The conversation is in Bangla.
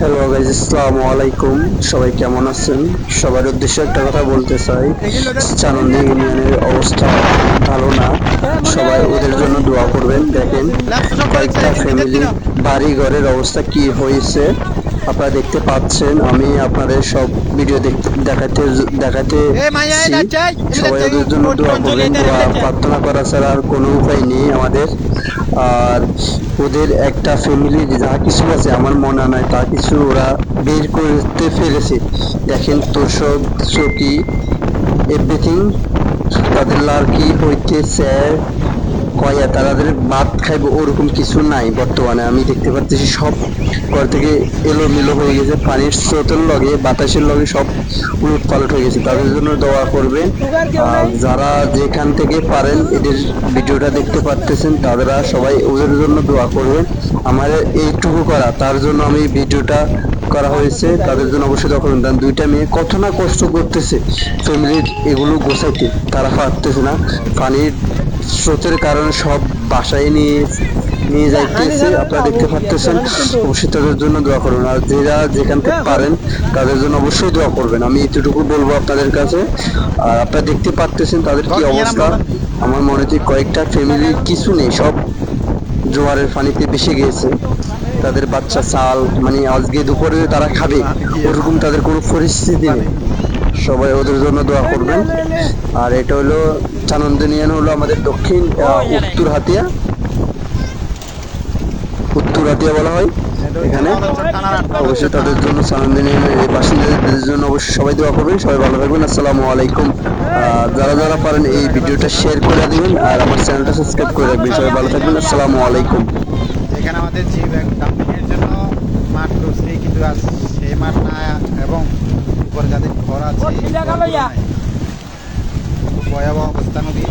হ্যালো গাইজ আসসালামু আলাইকুম। সবাই কেমন আছেন? সবার উদ্দেশ্যে একটা কথা বলতে চাই। চানন্দি ইউনিয়নের অবস্থা ভালো না। সবাই ওদের জন্য দোয়া করবেন। দেখেন কয়েকটা ফ্যামিলি বাড়ি ঘরের অবস্থা কি হয়েছে। আপনারা দেখতে পাচ্ছেন আমি আপনাদের সব ভিডিও দেখতে দেখাতে দেখাতে সবাই ওদের জন্য দোয়া করবেন দোয়া প্রার্থনা করা ছাড়া আর কোনো উপায় নেই আমাদের। আর ওদের একটা ফ্যামিলি যা কিছু আছে আমার মনে হয় তা কিছু ওরা বের করতে পেরেছে। দেখেন তোষক চকি এভরিথিং তাদের লার্কি হইতেছে? কয়া তাদের ভাত খাইব ওরকম কিছু নাই বর্তমানে। আমি দেখতে পাচ্ছি সব ঘর থেকে এলোমেলো হয়ে গেছে, পানির স্রোতের লগে, বাতাসের লগে সব উলট পালট হয়ে গেছে। তাদের জন্য দোয়া করবে যারা যেখান থেকে পারেন, এদের ভিডিওটা দেখতে পারতেছেন তারা সবাই ওদের জন্য দোয়া করবেন। আমার এইটুকু করা, তার জন্য আমি ভিডিওটা করা হয়েছে, তাদের জন্য অবশ্যই করবেন। কারণ দুইটা মেয়ে কত না কষ্ট করতেছে, ফ্যামিলির এগুলো গোছাইতে। তারা পারতেছে না, পানির স্রোতের কারণে সব বাসায় নিয়ে নিয়ে যাইতেছে। আপনারা দেখতে পারতেছেন অবশ্যই তাদের জন্য দোয়া করবেন আর যারা যেখান থেকে পারেন তাদের জন্য অবশ্যই দোয়া করবেন। আমি এতটুকু বলব আপনাদের কাছে। আর আপনারা দেখতে পারতেছেন তাদের কি অবস্থা। আমার মনে হচ্ছে কয়েকটা ফ্যামিলির কিছু নেই সব জোয়ারের পানিতে ভেসে গিয়েছে। তাদের বাচ্চা চাল মানে আজকে দুপুরে তারা খাবে। ওরকম তাদের কোনো পরিস্থিতি নেই। সবাই ওদের জন্য দোয়া করবেন। আর এটা হলো চানন্দনিয়ান হলো আমাদের দক্ষিণ উত্তর হাতিয়া উত্তর হাতিয়া বলা হয় এখানে। অবশ্যই তাদের জন্য চানন্দনিয়ানের এই বাসিন্দাদের জন্য অবশ্যই সবাই দোয়া করবেন। সবাই ভালো থাকবেন। আসসালামু আলাইকুম। যারা যারা পারেন এই ভিডিওটা শেয়ার করে দিবেন আর আমার চ্যানেলটা সাবস্ক্রাইব করে রাখবেন। সবাই ভালো থাকবেন। আসসালামু আলাইকুম। এখানে আমাদের জি ব্যাংক ডাম্পিংয়ের জন্য মাঠ করছে কিন্তু আজ সেই মাঠ না এবং উপরে যাদের ঘর আছে ভয়াবহ অবস্থা নদী